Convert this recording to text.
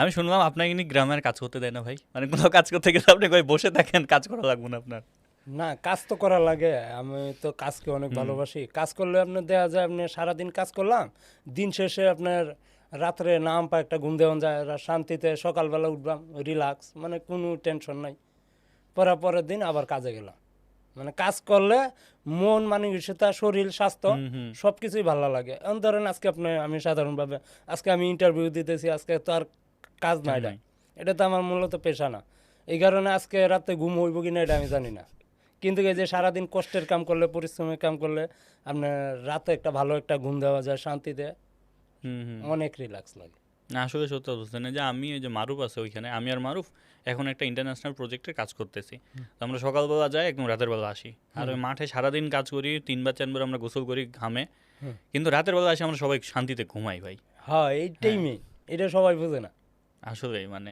আমি শুনলাম আপনাকে নাকি গ্রামের কাজ করতে দেয় না ভাই। মানে কোথাও কাজ করতে গেলে আপনি কই বসে থাকেন কাজ করা লাগবে না আপনার। না কাজ তো করা লাগে। আমি তো কাজকে অনেক ভালোবাসি। কাজ করলে আপনার দেওয়া যায় আপনি সারাদিন কাজ করলাম দিন শেষে আপনার রাত্রে নাম পা একটা ঘুম দেওয়া যায় আর শান্তিতে সকালবেলা উঠলাম রিল্যাক্স মানে কোনো টেনশন নাই। পরে পরের দিন আবার কাজে গেলাম। মানে কাজ করলে মন মানসিকতা শরীর স্বাস্থ্য সব কিছুই ভালো লাগে। এখন ধরেন আজকে আপনি আমি সাধারণভাবে আজকে আমি ইন্টারভিউ দিতেছি আজকে তো আর কাজ নাই এটা এটা তো আমার মূলত পেশা না। এই কারণে আজকে রাতে ঘুম হইব কি না এটা আমি জানি না। কিন্তু এই যে সারাদিন কষ্টের কাম করলে পরিশ্রমের কাম করলে আপনার রাতে একটা ভালো একটা ঘুম দেওয়া যায় শান্তিতে হুম হুম। অনেক রিল্যাক্স লাগে। না আসলে সত্য বুঝছেন যে আমি ওই যে মারুফ আছে ওইখানে আমি আর মারুফ এখন একটা ইন্টারন্যাশনাল প্রজেক্টে কাজ করতেছি। তো আমরা সকালবেলা যাই একদম রাতের বেলা আসি। আর ওই মাঠে সারাদিন কাজ করি তিনবার চারবার আমরা গোসল করি ঘামে। কিন্তু রাতের বেলা আসি আমরা সবাই শান্তিতে ঘুমাই ভাই। হ্যাঁ এই টাইমে এটা সবাই বোঝে না। আসলেই মানে